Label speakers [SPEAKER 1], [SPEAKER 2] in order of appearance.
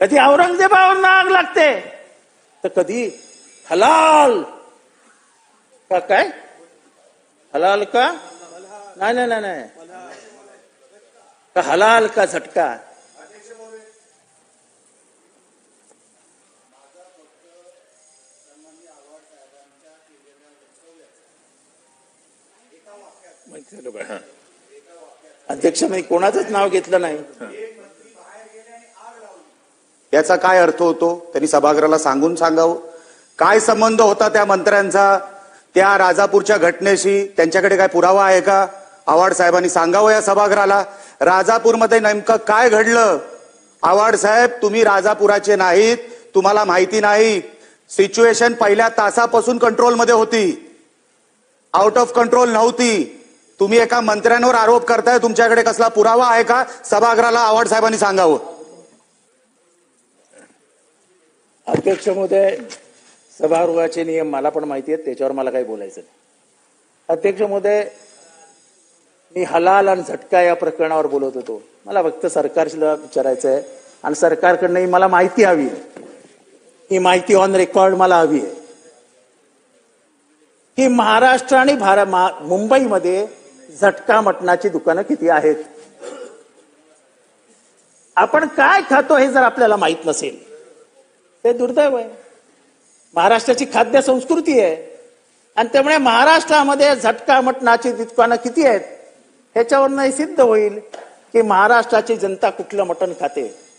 [SPEAKER 1] कधी औरंगजेबावर आग लागते? तर कधी हलाल. का काय? हलाल का? नाही नाही नाही नाही. का हलाल का झटका. अध्यक्ष मी कोणाचंच नाव घेतलं नाही.
[SPEAKER 2] याचा काय अर्थ होतो? त्यांनी सभागृहाला सांगून सांगावं. काय संबंध होता त्या मंत्र्यांचा? त्या राजापूरच्या घटनेशी त्यांच्याकडे काय पुरावा आहे का? आव्हाड साहेबांनी सांगावं या सभागृहाला. राजापूरमध्ये नेमकं काय घडलं? आव्हाड साहेब तुम्ही राजापुराचे नाहीत तुम्हाला माहिती नाही. सिच्युएशन पहिल्या तासापासून कंट्रोलमध्ये होती. आउट ऑफ कंट्रोल नव्हती. तुम्ही एका मंत्र्यांवर आरोप करताय तुमच्याकडे कसला पुरावा आहे का? सभागृहाला आव्हाड साहेबांनी सांगावं.
[SPEAKER 1] अध्यक्ष महोदय सभागृहाचे नियम मला पण माहिती आहेत त्याच्यावर मला काही बोलायचं नाही. अध्यक्ष महोदय मी हलाल आणि झटका या प्रकरणावर बोलत होतो. मला फक्त सरकारला विचारायचं आहे आणि सरकारकडनं मला माहिती हवी आहे. ही माहिती ऑन रेकॉर्ड मला हवी आहे. की महाराष्ट्र आणि भार मुंबईमध्ये झटका मटणाची दुकानं किती आहेत? आपण काय खातो हे जर आपल्याला माहीत नसेल ते दुर्दैव आहे. महाराष्ट्राची खाद्य संस्कृती आहे. आणि त्यामुळे महाराष्ट्रामध्ये झटका मटणाची दुकानं किती आहेत ह्याच्यावरनं सिद्ध होईल की महाराष्ट्राची जनता कुठलं मटण खाते.